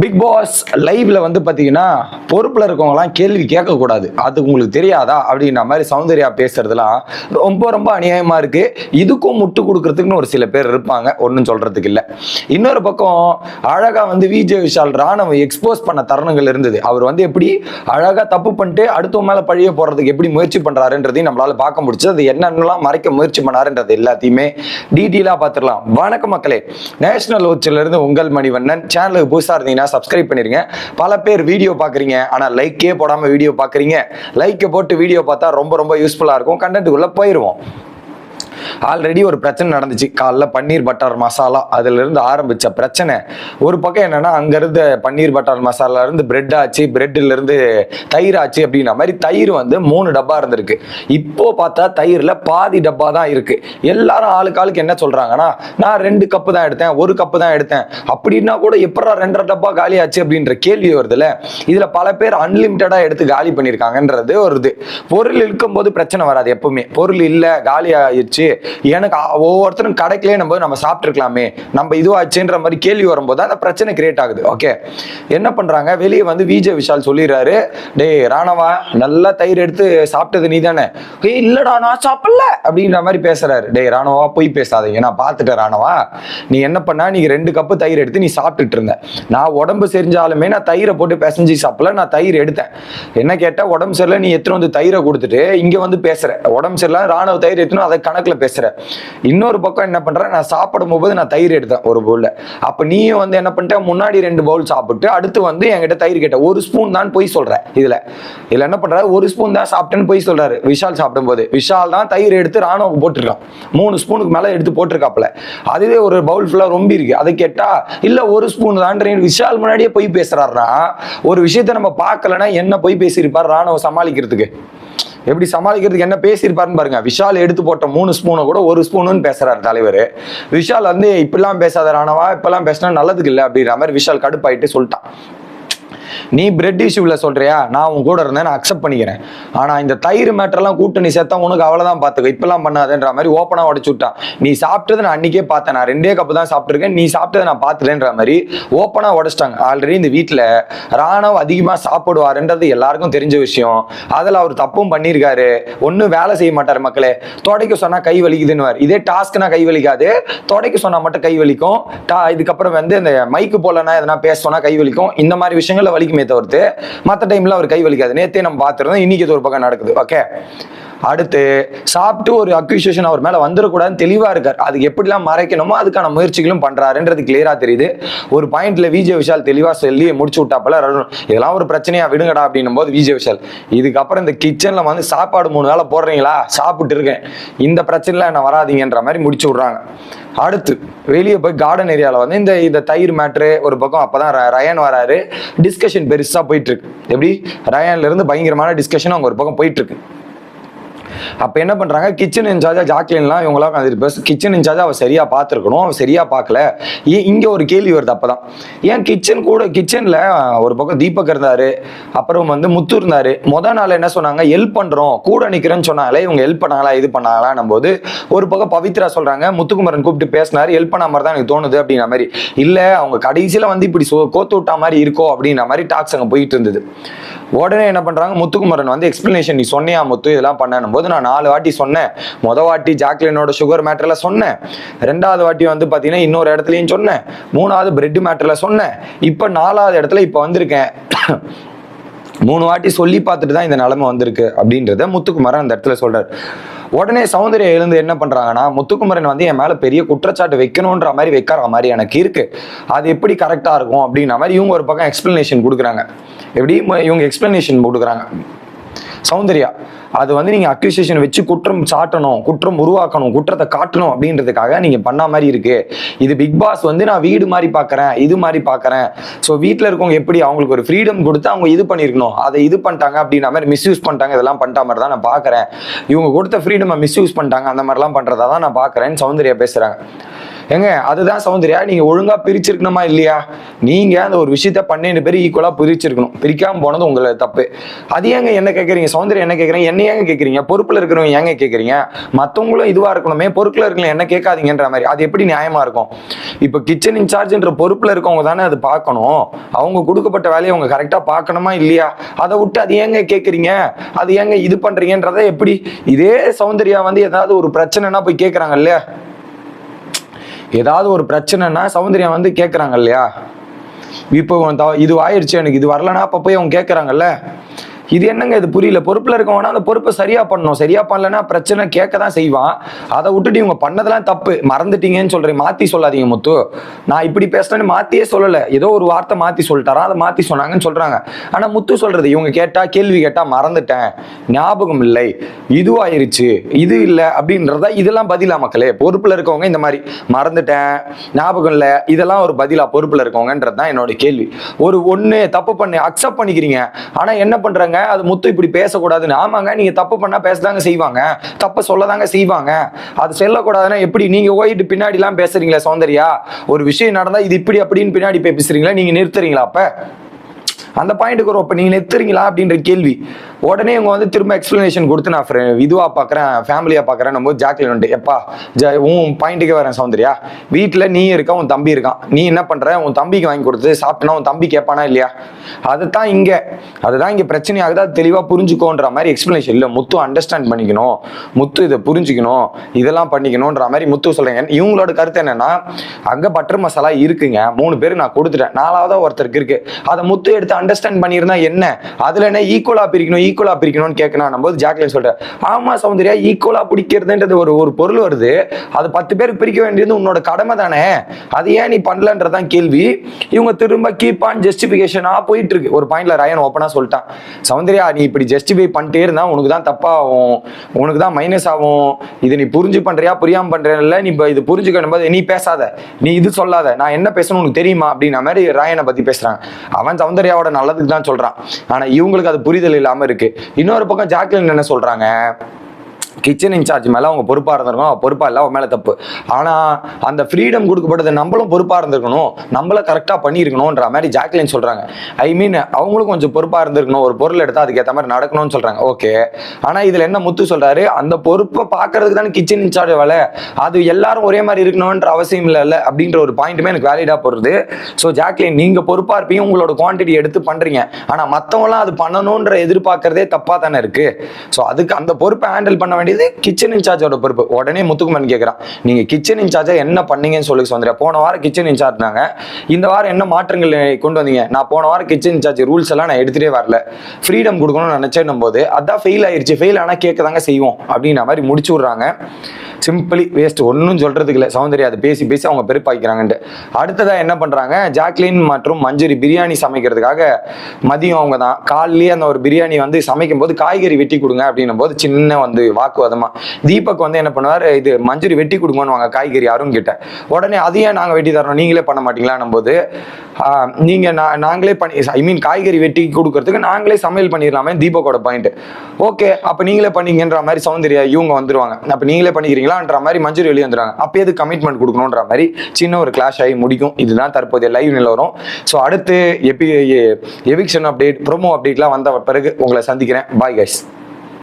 Big pass லைவ்ல வந்து பாத்தீங்கன்னா பொறுப்புல இருக்கவங்கலாம் கேள்வி கேட்கக்கூடாது. அது உங்களுக்கு தெரியாதா? அப்படின்ற மாதிரி சௌந்தர்யா பேசுறதுலாம் ரொம்ப ரொம்ப அநியாயமா இருக்கு. இதுக்கும் முட்டு கொடுக்கறதுக்குன்னு ஒரு சில பேர் இருப்பாங்க. ஒன்றும் சொல்றதுக்கு இல்லை. இன்னொரு பக்கம் அழகா வந்து விஜய் விஷால் ராணுவ எக்ஸ்போஸ் பண்ண தருணங்கள் இருந்தது. அவர் வந்து எப்படி அழகா தப்பு பண்ணிட்டு அடுத்தவங்க மேல பழிய போடுறதுக்கு எப்படி முயற்சி பண்றாருன்றதையும் நம்மளால பார்க்க முடிச்சு அது என்னென்னலாம் மறைக்க முயற்சி பண்ணாருன்றது எல்லாத்தையுமே டீட்டெயிலா பார்த்துடலாம். வணக்கம் மக்களே. நேஷனல் வாட்சில இருந்து உங்கள் மணிவண்ணன். சேனலுக்கு புதுசா இருந்தீங்கன்னா சப்ஸ்கிரைப் பண்ணிருங்க. பல பேர் வீடியோ பாக்குறீங்க ஆனா லைக்கே போடாம வீடியோ பாக்குறீங்க. லைக்கை போட்டு வீடியோ பார்த்தா ரொம்ப ரொம்ப யூஸ்ஃபுல்லா இருக்கும். கண்டென்ட்டுக்குள்ள போயிருவோம். ஆல்ரெடி ஒரு பிரச்சனை நடந்துச்சு. காலைல பன்னீர் பட்டர் மசாலா அதுல இருந்து ஆரம்பிச்ச பிரச்சனை. ஒரு பக்கம் என்னன்னா அங்கேருந்து பன்னீர் பட்டர் மசாலா இருந்து பிரெட் ஆச்சு பிரெட்ல இருந்து தயிர் ஆச்சு அப்படின்ற மாதிரி தயிர் வந்து மூணு டப்பா இருந்திருக்கு. இப்போ பார்த்தா தயிர்ல பாதி டப்பா தான் இருக்கு. எல்லாரும் ஆளுக்கு ஆளுக்கு என்ன சொல்றாங்கன்னா நான் ரெண்டு கப்பு தான் எடுத்தேன் ஒரு கப்பு தான் எடுத்தேன். அப்படின்னா கூட எப்படா ரெண்டரை டப்பா காலி ஆச்சு அப்படின்ற கேள்வி வருதுல்ல? இதுல பல பேர் அன்லிமிட்டடா எடுத்து காலி பண்ணியிருக்காங்கன்றது ஒரு இது. பொருள் இருக்கும்போது பிரச்சனை வராது எப்பவுமே. பொருள் இல்லை காலி ஆயிடுச்சு எனக்கு ஒவ்வொருத்தரும் கிடைக்கலே நம்ம நம்ம சாப்பிட்டுருக்கலாமே. நம்ம இதுவாச்சுன்ற மாதிரி கேள்வி வரும்போது அந்த பிரச்சனை கிரியேட் ஆகுது. ஓகே என்ன பண்றாங்க? வெளியே வந்து விஜய் விஷால் சொல்லிடுறாரு. டேய் ராணவா நல்லா தயிர் எடுத்து சாப்பிட்டது நீ தானே ஏய் இல்லடா நான் சாப்பிடல. அப்படின்ற மாதிரி பேசுறாரு. டேய் ராணவா போய் பேசாதீங்க. நான் பார்த்துட்டேன் ராணவா. நீ என்ன பண்ணா? நீ ரெண்டு கப்பு தயிர் எடுத்து நீ சாப்பிட்டுட்டு இருந்த. நான் உடம்பு செரிஞ்சாலுமே நான் தயிரை போட்டு பிசைஞ்சு சாப்பிடல நான் தயிர் எடுத்தேன். என்ன கேட்டா? உடம்பு சரியில்லை நீ எத்தனை வந்து தயிரை கொடுத்துட்டு இங்க வந்து பேசுற. உடம்பு சரியில்லை ராணுவ தயிர் எடுத்துன்னு அதை கணக்கில் பேசுற. இன்னொரு பக்கம் என்ன பண்ணுறேன் நான் சாப்பிடும் போது நான் தயிர் எடுத்தேன் ஒரு பவுல்ல அப்ப நீயும் வந்து என்ன பண்ணிட்ட? முன்னாடி ரெண்டு பவுல் சாப்பிட்டு அடுத்து வந்து என்கிட்ட தயிர் கேட்ட. ஒரு ஸ்பூன் தான் போய் சொல்கிறேன் இதுல. இதுல என்ன பண்ணுறாரு ஒரு ஸ்பூன் தான் சாப்பிட்டேன்னு போய் சொல்றாரு. விஷால் சாப்பிடும்போது. விஷால் தான் தயிர் எடுத்து ராணுவம் போட்டிருக்கான் மூணு ஸ்பூனுக்கு மேலே எடுத்து போட்டிருக்காப்புல. அதுவே ஒரு பவுல் ஃபுல்லா ரொம்ப இருக்கு. அதை கேட்டா இல்லை ஒரு ஸ்பூன் தான் விஷால் முன்னாடியே போய் பேசுறாருன்னா ஒரு விஷயத்த நம்ம பார்க்கலன்னா என்ன போய் பேசியிருப்பார் ராணுவம் சமாளிக்கிறதுக்கு? எப்படி சமாளிக்கிறதுக்கு என்ன பேசியிருப்பாருன்னு பாருங்க. விஷால் எடுத்து போட்ட மூணு ஸ்பூனை கூட ஒரு ஸ்பூனுன்னு பேசுறாரு தலைவர். விஷால் வந்து இப்பெல்லாம் பேசாத ராணவா இப்பெல்லாம் பேசினா நல்லதுக்கு இல்லை அப்படின்ற மாதிரி விஷால் கடுப்பாயிட்டு சொல்லிட்டான். நீ பிரெட் இஷ்யூவில் சொல்றியா? நான் உன் கூட இருந்தேன் நான் அக்செப்ட் பண்ணிக்கிறேன். ஆனா இந்த தயிர் மேட்டர்லாம் கூட்டணி சேர்த்தா உனக்கு அவ்வளவுதான் பார்த்துக்க இப்பெல்லாம் பண்ணாதேன்ற மாதிரி ஓப்பனா உடச்சு விட்டான். நீ சாப்பிட்டதை நான் அன்னைக்கே பார்த்தேன். நான் ரெண்டே கப்பு தான் சாப்பிட்ருக்கேன் நீ சாப்பிட்டதை நான் பார்த்துட்டேன்ற மாதிரி ஓப்பனா உடச்சிட்டாங்க. ஆல்ரெடி இந்த வீட்டில் ராணவ் அதிகமா சாப்பிடுவாருன்றது எல்லாருக்கும் தெரிஞ்ச விஷயம். அதில் அவர் தப்பும் பண்ணியிருக்காரு. ஒன்றும் வேலை செய்ய மாட்டார் மக்களே. தொடைக்க சொன்னா கை வலிக்குதுன்னு இதே டாஸ்க்னா கை வலிக்காது. துடைக்க சொன்னா மட்டும் கை வலிக்கும். டா இதுக்கப்புறம் வந்து இந்த மைக்கு போலன்னா எதனா பேச கை வலிக்கும். இந்த மாதிரி விஷயங்கள் வலிக்குமே தவிர்த்து மற்ற டைம்ல அவர் கை வலிக்காது. நேத்தே நம்ம பார்த்துருந்தோம் இன்னைக்கு இது ஒரு பக்கம் நடக்குது. ஓகே அடுத்து சாப்பிட்டு ஒரு அக்யூசியேஷன் அவர் மேலே வந்துடக்கூடாதுன்னு தெளிவாக இருக்கார். அது எப்படிலாம் மறைக்கணுமோ அதுக்கான முயற்சிகளும் பண்ணுறாருன்றது கிளியராக தெரியுது. ஒரு பாயிண்ட்ல விஜய் விஷால் தெளிவாக சொல்லி முடிச்சு விட்டாப்பல இதெல்லாம் ஒரு பிரச்சனையாக விடுங்கடா அப்படின்னும் போது விஜய் விஷால் இதுக்கப்புறம் இந்த கிச்சனில் வந்து சாப்பாடு மூணு வேளை போடுறீங்களா? சாப்பிட்டு இருக்கேன். இந்த பிரச்சனைல என்ன வராதீங்கன்ற மாதிரி முடிச்சு விட்றாங்க. அடுத்து வெளியே போய் கார்டன் ஏரியாவில் வந்து இந்த இந்த தயிர் மேட்ரு ஒரு பக்கம் அப்பதான் ர- ரயன் வராரு. டிஸ்கஷன் பெருசாக போயிட்டு இருக்கு. எப்படி? ரயான்ல இருந்து பயங்கரமான டிஸ்கஷன் அவங்க ஒரு பக்கம் போயிட்டு இருக்கு. அப்போ என்ன பண்ணுறாங்க கிச்சன் இன்சார்ஜாக ஜாக்லின்லாம் இவங்களாம் உட்காந்துட்டு பேச கிச்சன் இன்சார்ஜா அவள் சரியாக பார்த்துருக்கணும் அவள் சரியா பார்க்கல ஏ- இங்கே ஒரு கேள்வி வருது அப்போ தான் ஏன் கிச்சன் கூட கிச்சனில் ஒரு பக்கம் தீபக் இருந்தார் அப்புறம் வந்து முத்து இருந்தார். மொதல் நாள் என்ன சொன்னாங்க? ஹெல்ப் பண்ணுறோம் கூட நிற்கிறேன்னு சொன்னாலே இவங்க ஹெல்ப் பண்ணாங்களா இது பண்ணாங்களான்னும் போது ஒரு பக்கம் பவித்ரா சொல்கிறாங்க முத்துக்குமரன் கூப்பிட்டு பேசினார் ஹெல்ப் பண்ண மாதிரி தான் எனக்கு தோணுது அப்படிங்கிற மாதிரி. இல்லை அவங்க கடைசியில் வந்து இப்படி சோ- கோத்து விட்டா மாதிரி இருக்கோ அப்படின்ற மாதிரி டாக்ஸ் அங்கே போயிட்டு இருந்தது. உடனே என்ன பண்றாங்க? முத்துக்குமரன் வந்து எக்ஸ்பிளனேஷன் நீ சொன்னியா முத்து? இதெல்லாம் பண்ணணும் போது நான் நாலு வாட்டி சொன்னேன். முத வாட்டி ஜாக்லினோட சுகர் மேட்டர்ல சொன்னேன். ரெண்டாவது வாட்டி வந்து பாத்தீங்கன்னா இன்னொரு இடத்துலயும் சொன்னேன். மூணாவது பிரெட் மேட்டர்ல சொன்னேன். இப்ப நாலாவது இடத்துல இப்ப வந்திருக்கேன். மூணு வாட்டி சொல்லி பார்த்துட்டு தான் இந்த நிலைமை வந்திருக்கு அப்படின்றத முத்துக்குமரன் அந்த இடத்துல சொல்றாரு. உடனே சௌந்தர்யா எழுந்து என்ன பண்றாங்கன்னா முத்துக்குமரன் வந்து என் மேல பெரிய குற்றச்சாட்டு வைக்கணுன்ற மாதிரி வைக்கிற மாதிரி எனக்கு இருக்கு. அது எப்படி கரெக்டா இருக்கும் அப்படின்ற மாதிரி இவங்க ஒரு பக்கம் எக்ஸ்பிளனேஷன் கொடுக்குறாங்க. எப்படி? இவங்க எக்ஸ்பிளனேஷன் கொடுக்குறாங்க. சௌந்தர்யா. அது வந்து நீங்க அக்ரிசியேஷன் வச்சு குற்றம் சாட்டணும் குற்றம் உருவாக்கணும் குற்றத்தை காட்டணும் அப்படின்றதுக்காக நீங்க பண்ண மாதிரி இருக்கு. இது பிக் பாஸ் வந்து நான் வீடு மாதிரி பார்க்குறேன் இது மாதிரி பார்க்குறேன் ஸோ வீட்டில் இருக்கவங்க எப்படி அவங்களுக்கு ஒரு ஃப்ரீடம் கொடுத்து அவங்க இது பண்ணியிருக்கணும் அதை இது பண்ணிட்டாங்க அப்படின்ற மாதிரி மிஸ்யூஸ் பண்ணிட்டாங்க இதெல்லாம் பண்ணிட்ட மாதிரி தான் நான் பார்க்குறேன் இவங்க கொடுத்த ஃப்ரீடமை மிஸ்யூஸ் பண்ணிட்டாங்க அந்த மாதிரிலாம் பண்றதா தான் நான் பார்க்கறேன்னு சௌந்தர்யா பேசுறாங்க. ஏங்க அதுதான் சௌந்தர்யா நீங்க ஒழுங்கா பிரிச்சிருக்கணுமா இல்லையா? நீங்க அந்த ஒரு விஷயத்த பன்னெண்டு பேர் ஈக்குவலா பிரிச்சிருக்கணும். பிரிக்காம போனது உங்களை தப்பு. அது ஏங்க என்ன கேக்குறீங்க? சௌந்தர்யா என்ன கேக்குறீங்க? என்ன ஏங்க கேக்குறீங்க? பொறுப்புல இருக்கிறவங்க ஏங்க கேக்குறீங்க? மத்தவங்களும் இதுவா இருக்கணுமே பொறுப்புல இருக்கல என்ன கேட்காதீங்கன்ற மாதிரி. அது எப்படி நியாயமா இருக்கும்? இப்போ கிச்சன் இன்சார்ஜ்ன்ற பொறுப்புல இருக்கவங்க தானே அது பார்க்கணும். அவங்க கொடுக்கப்பட்ட வேலையை அவங்க கரெக்டா பார்க்கணுமா இல்லையா? அதை விட்டு அது ஏங்க கேக்குறீங்க? அது ஏங்க இது பண்றீங்கன்றத எப்படி? இதே சௌந்தர்யா வந்து ஏதாவது ஒரு பிரச்சனைனா போய் கேக்குறாங்க இல்லையா? ஏதாவது ஒரு பிரச்சனைனா சௌந்தர்யா வந்து கேட்குறாங்க இல்லையா? இப்போ இது ஆயிடுச்சு எனக்கு இது வரலனா அப்போ போய் அவங்க கேட்குறாங்கல்ல இது என்னங்க இது புரியல? பொறுப்பில் இருக்கவனா அந்த பொறுப்பை சரியா பண்ணணும். சரியா பண்ணலன்னா பிரச்சனை கேட்க தான் செய்வான். அதை விட்டுட்டு இவங்க பண்ணதெல்லாம் தப்பு. மறந்துட்டீங்கன்னு சொல்றேன் மாத்தி சொல்லாதீங்க முத்து. நான் இப்படி பேசுறேன்னு மாத்தியே சொல்லலை. ஏதோ ஒரு வார்த்தை மாத்தி சொல்லிட்டாரா? அதை மாத்தி சொன்னாங்கன்னு சொல்றாங்க. ஆனா முத்து சொல்றது இவங்க கேட்டா கேள்வி கேட்டா மறந்துட்டேன். ஞாபகம் இல்லை. இதுவாயிருச்சு. இது இல்லை அப்படின்றத இதெல்லாம் பதிலா மக்களே? பொறுப்புல இருக்கவங்க இந்த மாதிரி மறந்துட்டேன். ஞாபகம் இல்லை. இதெல்லாம் ஒரு பதிலா பொறுப்புல இருக்கவங்கன்றது தான் என்னோட கேள்வி. ஒரு ஒண்ணு தப்பு பண்ணி அக்செப்ட் பண்ணிக்கிறீங்க. ஆனா என்ன அது முத்து இப்படி பேசக்கூடாதுன்னு. ஆமாங்க நீங்க தப்பு பண்ணா பேசதாங்க செய்வாங்க. தப்ப சொல்லதாங்க செய்வாங்க. அது சொல்லக்கூடாதுன்னா எப்படி? நீங்க போயிட்டு பின்னாடி எல்லாம் பேசுறீங்களா சௌந்தர்யா? ஒரு விஷயம் நடந்தா இது இப்படி அப்படின்னு பின்னாடி பேசுறீங்களா? நீங்க நிறுத்துறீங்களா அப்ப? அந்த பாயிண்ட்டுக்கு வரும் இப்போ நீங்கள் நிறுத்துறீங்களா அப்படின்ற கேள்வி. உடனே இவங்க வந்து திரும்ப எக்ஸ்பிளனேஷன் கொடுத்து நான் இதுவாக இதுவா பார்க்குறேன் ஃபேமிலியாக பார்க்குறேன் நம்ம ஜாக்லின் வந்துட்டு எப்பா ஜ உன் பாயிண்ட்டுக்கே வரேன் சௌந்தர்யா. வீட்டில் நீ இருக்க உன் தம்பி இருக்கான். நீ என்ன பண்ணுற உன் தம்பிக்கு வாங்கி கொடுத்து சாப்பிட்டனா உன் தம்பி கேட்பானா இல்லையா? அதுதான் இங்கே. அதுதான் இங்கே பிரச்சனை ஆகுதா தெளிவாக புரிஞ்சுக்கோன்ற மாதிரி எக்ஸ்பிளனேஷன் இல்லை முத்து அண்டர்ஸ்டாண்ட் பண்ணிக்கணும். முத்து இதை புரிஞ்சுக்கணும். இதெல்லாம் பண்ணிக்கணுன்ற மாதிரி முத்து சொல்கிறேங்க இவங்களோட கருத்து என்னன்னா அங்கே பட்டர் மசாலா இருக்குங்க. மூணு பேர் நான் கொடுத்துட்டேன். நாலாவதா ஒருத்தருக்கு இருக்கு. அதை முத்து எடுத்து அண்டர்ஸ்டாண்ட் பண்ணியிருந்தா என்ன? அதுல என்ன ஈக்குவலா பிரிக்கணும் ஈக்குவலா பிரிக்கணும்னு கேட்கணும் போது ஜாக்லின் சொல்றேன் ஆமா சௌந்தர்யா ஈக்குவலா பிடிக்கிறதுன்றது ஒரு ஒரு பொருள் வருது. அது பத்து பேருக்கு பிரிக்க வேண்டியது உன்னோட கடமை தானே. அது ஏன் நீ பண்ணலன்றதான் கேள்வி. இவங்க திரும்ப கீப் ஆன் ஜஸ்டிபிகேஷனா போயிட்டு இருக்கு ஒரு பாயிண்ட்ல ரயன் ஓப்பனா சொல்லிட்டான். சௌந்தர்யா நீ இப்படி ஜஸ்டிஃபை பண்ணிட்டே இருந்தா உனக்கு தான் தப்பாகும். உனக்கு தான் மைனஸ் ஆகும். இது நீ புரிஞ்சு பண்றியா புரியாம பண்றேன்ல நீ இது புரிஞ்சுக்கணும் போது நீ பேசாத. நீ இது சொல்லாத. நான் என்ன பேசணும் உனக்கு தெரியுமா? அப்படின்ன மாதிரி ராயனை பத்தி பேசுறாங்க. அவன் சௌந்தர்யாவோட நல்லதுக்கு தான் சொல்றான். ஆனா இவங்களுக்கு அது புரிதல் இல்லாம இருக்கு. இன்னொரு பக்கம் ஜாக்லின் என்ன சொல்றாங்க? கிச்சன் இன்சார்ஜ் மேலே அவங்க பொறுப்பாக இருந்திருக்கணும். அவள் பொறுப்பாக இல்லை அவன் மேலே தப்பு. ஆனால் அந்த ஃப்ரீடம் கொடுக்கப்பட்டது நம்மளும் பொறுப்பாக இருந்திருக்கணும். நம்மள கரெக்டாக பண்ணியிருக்கணும்ன்ற மாதிரி ஜாக்லின் சொல்கிறாங்க ஐ மீன் அவங்களும் கொஞ்சம் பொறுப்பாக இருந்திருக்கணும். ஒரு பொருள் எடுத்தால் அதுக்கேற்ற மாதிரி நடக்கணும்னு சொல்கிறாங்க ஓகே ஆனால் இதில் என்ன முத்து சொல்கிறாரு அந்த பொறுப்பை பார்க்கறதுக்கு தானே கிச்சன் இன்சார்ஜ் வேலை. அது எல்லாரும் ஒரே மாதிரி இருக்கணும்ன்ற அவசியம் இல்லைல்ல அப்படின்ற ஒரு பாயிண்ட்டுமே எனக்கு வேலிடாக போடுறது. ஸோ ஜாக்லின் நீங்கள் பொறுப்பாக இருப்பீங்க. உங்களோட குவான்டிட்டி எடுத்து பண்ணுறீங்க ஆனால் மற்றவங்களாம் அது பண்ணணுன்ற எதிர்பார்க்கறதே தப்பாக தானே இருக்குது ஸோ அதுக்கு அந்த பொறுப்பை ஹேண்டில் பண்ண வேண்டிய வேண்டியது கிச்சன் இன்சார்ஜோட பொறுப்பு. உடனே முத்துக்குமன் கேட்குறான் நீங்க கிச்சன் இன்சார்ஜா என்ன பண்ணீங்கன்னு சொல்லி சொந்தரியா. போன வாரம் கிச்சன் இன்சார்ஜ் தாங்க இந்த வாரம் என்ன மாற்றங்கள் கொண்டு வந்தீங்க? நான் போன வாரம் கிச்சன் இன்சார்ஜ் ரூல்ஸ் எல்லாம் நான் எடுத்துகிட்டே வரல. ஃப்ரீடம் கொடுக்கணும்னு நினச்சேன்னும் போது அதான் ஃபெயில் ஆயிடுச்சு ஃபெயில் ஆனால் கேட்க தாங்க செய்வோம். அப்படின்ற மாதிரி முடிச்சு விட்றாங்க. Simply waste. ஒன்றும் சொல்கிறதுக்கு இல்லை சௌந்தர்யா அதை பேசி பேசி அவங்க பெருப்பாக்கிறாங்கன்ட்டு அடுத்ததாக என்ன பண்ணுறாங்க ஜாக்லின் மற்றும் மஞ்சுரி பிரியாணி சமைக்கிறதுக்காக மதியம் அவங்க தான் காலையிலேயே அந்த ஒரு பிரியாணி வந்து சமைக்கும் போது காய்கறி வெட்டி கொடுங்க அப்படின்னும் போது சின்ன வந்து வாக்குவாதமாக தீபக் வந்து என்ன பண்ணுவார்? இது மஞ்சுரி வெட்டி கொடுங்கன்னு வாங்க காய்கறி அருண் கிட்ட. உடனே அதையே நாங்கள் வெட்டி தரோம் நீங்களே பண்ண மாட்டீங்களான்னும் போது நீங்கள் நீங்க நாங்களே பண்ணி ஐ மீன் காய்கறி வெட்டி கொடுக்கறதுக்கு நாங்களே சமையல் பண்ணிடலாமே தீபக்கோட பாயிண்ட். ஓகே அப்ப நீங்களே பண்ணீங்கன்ற மாதிரி சௌந்தர்யா இவங்க வந்துருவாங்க. அப்ப நீங்களே பண்ணிக்கிறீங்க பண்ணிக்கிறீங்களான்ற மாதிரி மஞ்சள் வெளியே வந்துடுறாங்க. அப்போ எது கமிட்மெண்ட் கொடுக்கணுன்ற மாதிரி சின்ன ஒரு கிளாஷ் ஆகி முடிக்கும். இதுதான் தற்போதைய லைவ் நிலவரம் ஸோ அடுத்து எபி எவிக்ஷன் அப்டேட் ப்ரோமோ அப்டேட்லாம் வந்த பிறகு உங்களை சந்திக்கிறேன். Bye guys